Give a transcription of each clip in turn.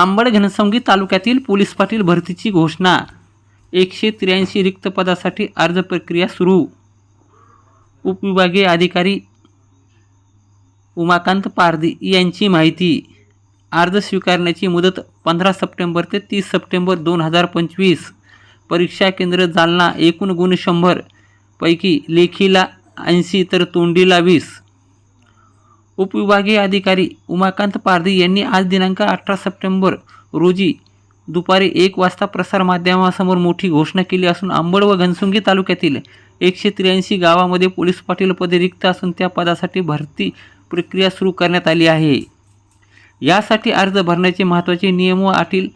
आंबड घनसंगी तालुक्यातील पोलीस पाटील भरतीची घोषणा. एकशे त्र्याऐंशी रिक्त पदासाठी अर्ज प्रक्रिया सुरू. उपविभागीय अधिकारी उमाकांत पारदी यांची माहिती. अर्ज स्वीकारण्याची मुदत पंधरा सप्टेंबर ते तीस सप्टेंबर दोन हजार पंचवीस. परीक्षा केंद्र जालना एकूण गुण शंभर. पैकी लेखीला ऐंशी तर तोंडीला वीस. उपविभागीय अधिकारी उमाकांत पारधी यांनी आज दिनांक अठरा सप्टेंबर रोजी दुपारी एक वाजता प्रसारमाध्यमासमोर मोठी घोषणा केली असून अंबड व घनसुंगी तालुक्यातील एकशे त्र्याऐंशी गावामध्ये पोलीस पाटील पदे रिक्त असून त्या पदासाठी भरती प्रक्रिया सुरू करण्यात आली आहे. यासाठी अर्ज भरण्याचे महत्त्वाचे नियम व अटील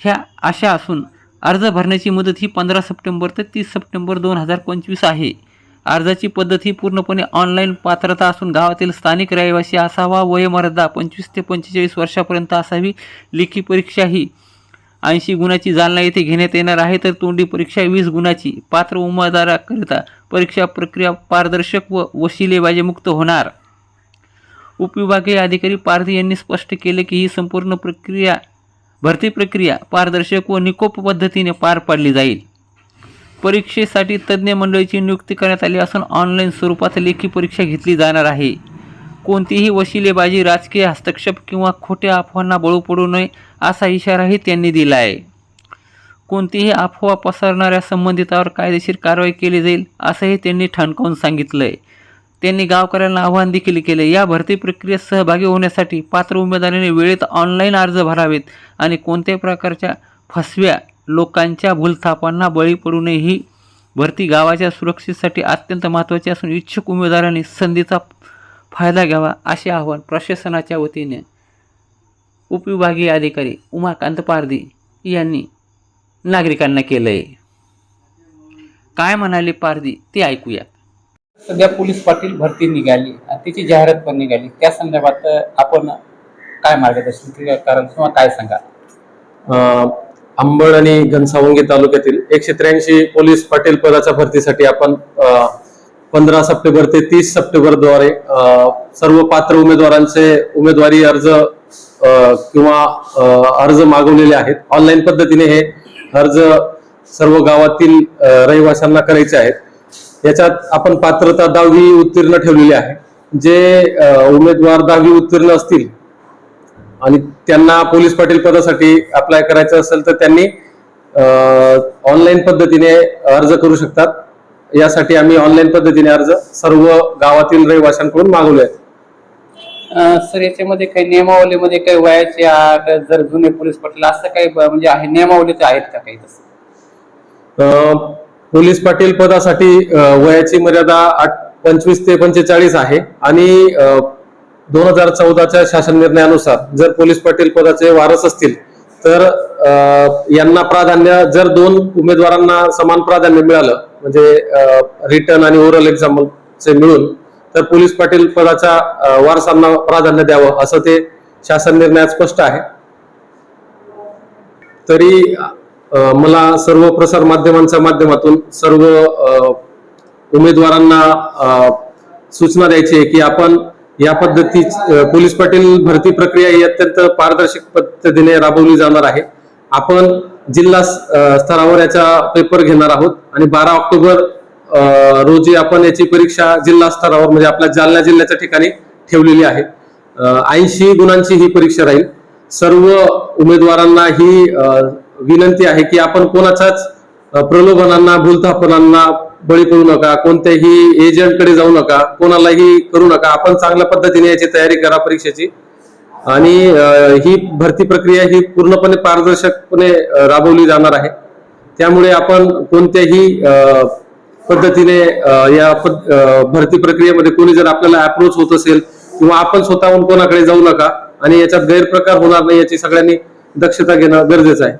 ह्या अशा असून अर्ज भरण्याची मुदत ही पंधरा सप्टेंबर ते तीस सप्टेंबर दोन हजार पंचवीस आहे. अर्जाची पद्धत ही पूर्णपणे ऑनलाईन पात्रता असून गावातील स्थानिक रहिवासी असावा वयमर्यादा पंचवीस ते पंचेचाळीस वर्षापर्यंत असावी. लेखी परीक्षा ही ऐंशी गुणाची जालना येथे घेण्यात येणार आहे. तर तोंडी परीक्षा वीस गुणाची. पात्र उमेदवाराकरिता परीक्षा प्रक्रिया पारदर्शक व वशिलेबाजीमुक्त होणार. उपविभागीय अधिकारी पारधी यांनी स्पष्ट केले की ही संपूर्ण प्रक्रिया भरती प्रक्रिया पारदर्शक व निकोप पद्धतीने पार पाडली जाईल. परीक्षेसाठी तज्ज्ञ मंडळीची नियुक्ती करण्यात आली असून ऑनलाईन स्वरूपात लेखी परीक्षा घेतली जाणार आहे. कोणतीही वशिलेबाजी राजकीय हस्तक्षेप किंवा खोट्या अफवांना बळू पडू नये असा इशाराही त्यांनी दिला आहे कोणतीही अफवा पसरणाऱ्या संबंधितावर कायदेशीर कारवाई केली जाईल असंही त्यांनी ठणकावून सांगितलं आहे त्यांनी गावकऱ्यांना आवाहन देखील केले या भरती प्रक्रियेत सहभागी होण्यासाठी पात्र उमेदवारांनी वेळेत ऑनलाईन अर्ज भरावेत आणि कोणत्याही प्रकारच्या फसव्या लोकांच्या भूलथापांना बळी पडू नये ही भरती गावाच्या सुरक्षेसाठी अत्यंत महत्त्वाची असून इच्छुक उमेदवारांनी संधीचा फायदा घ्यावा असे आवाहन प्रशासनाच्या वतीने उपविभागीय अधिकारी उमाकांत पारधी यांनी नागरिकांना केलं आहे काय म्हणाले पारधी? ते ऐकूया सध्या पोलीस पाटील भरती निघाली आणि त्याची जाहिरात पण निघाली. त्या संदर्भात आपण काय मार्गदर्शन? कारण किंवा काय सांगा अ, अंबड आणि घनसावंगी तालुक्यातील एकशे त्र्याऐंशी पोलीस पाटील पदाच्या भरतीसाठी आपण पंधरा सप्टेंबर ते तीस सप्टेंबरद्वारे सर्व पात्र उमेदवारांचे उमेदवारी अर्ज किंवा अर्ज मागवलेले आहेत. ऑनलाईन पद्धतीने हे अर्ज सर्व गावातील रहिवाशांना करायचे आहेत. याच्यात आपण पात्रता दहावी उत्तीर्ण ठेवलेली आहे. जे उमेदवार दहावी उत्तीर्ण असतील आणि त्यांना पोलीस पाटील पदासाठी अप्लाय करायचं असेल तर त्यांनी ऑनलाईन पद्धतीने अर्ज करू शकतात. यासाठी आम्ही ऑनलाईन पद्धतीने अर्ज सर्व गावातील रहिवाशांकडून मागवले आहेत. सर याच्यामध्ये काही नियमावलीमध्ये काही वयाचे आठ जर जुने पोलीस पाटील असं काही म्हणजे आहे नियमावलीत आहेत का काही तसं? पोलीस पाटील पदासाठी वयाची मर्यादा पंचवीस ते पंचेचाळीस आहे. आणि दोन हजार चौदाच्या शासन निर्णयानुसार जर पोलीस पाटील पदाचे वारस असतील तर यांना प्राधान्य जर दोन उमेदवारांना समान प्राधान्य मिळालं म्हणजे रिटर्न आणि ओरल एक्झामचे मिळून तर पोलीस पाटील पदाच्या वारसांना प्राधान्य द्यावं असं ते शासन निर्णयात स्पष्ट आहे. तरी मला सर्व प्रसार माध्यमांच्या माध्यमातून सर्व उमेदवारांना सूचना द्यायची आहे की आपण या पद्धती पोलीस पाटील भरती प्रक्रिया ही अत्यंत पारदर्शक पद्धतीने राबवली जाणार आहे. आपण जिल्हा स्तरावर याचा पेपर घेणार आहोत आणि बारा ऑक्टोबर रोजी आपण याची परीक्षा जिल्हा स्तरावर म्हणजे आपल्या जालना जिल्ह्याच्या ठिकाणी ठेवलेली आहे. ऐंशी गुणांची ही परीक्षा राहील. सर्व उमेदवारांना ही विनंती आहे की आपण कोणाच्याच प्रलोभनांना भूलथापनांना बळी करू नका कोणत्याही एजंटकडे जाऊ नका कोणालाही करू नका. आपण चांगल्या पद्धतीने याची तयारी करा परीक्षेची. आणि ही भरती प्रक्रिया ही पूर्णपणे पारदर्शकपणे राबवली जाणार आहे. त्यामुळे आपण कोणत्याही पद्धतीने या पद- भरती प्रक्रियेमध्ये कोणी जर आपल्याला अप्रोच होत असेल किंवा आपण स्वतःहून कोणाकडे जाऊ नका आणि याच्यात गैरप्रकार होणार नाही याची सगळ्यांनी दक्षता घेणं गरजेचं आहे.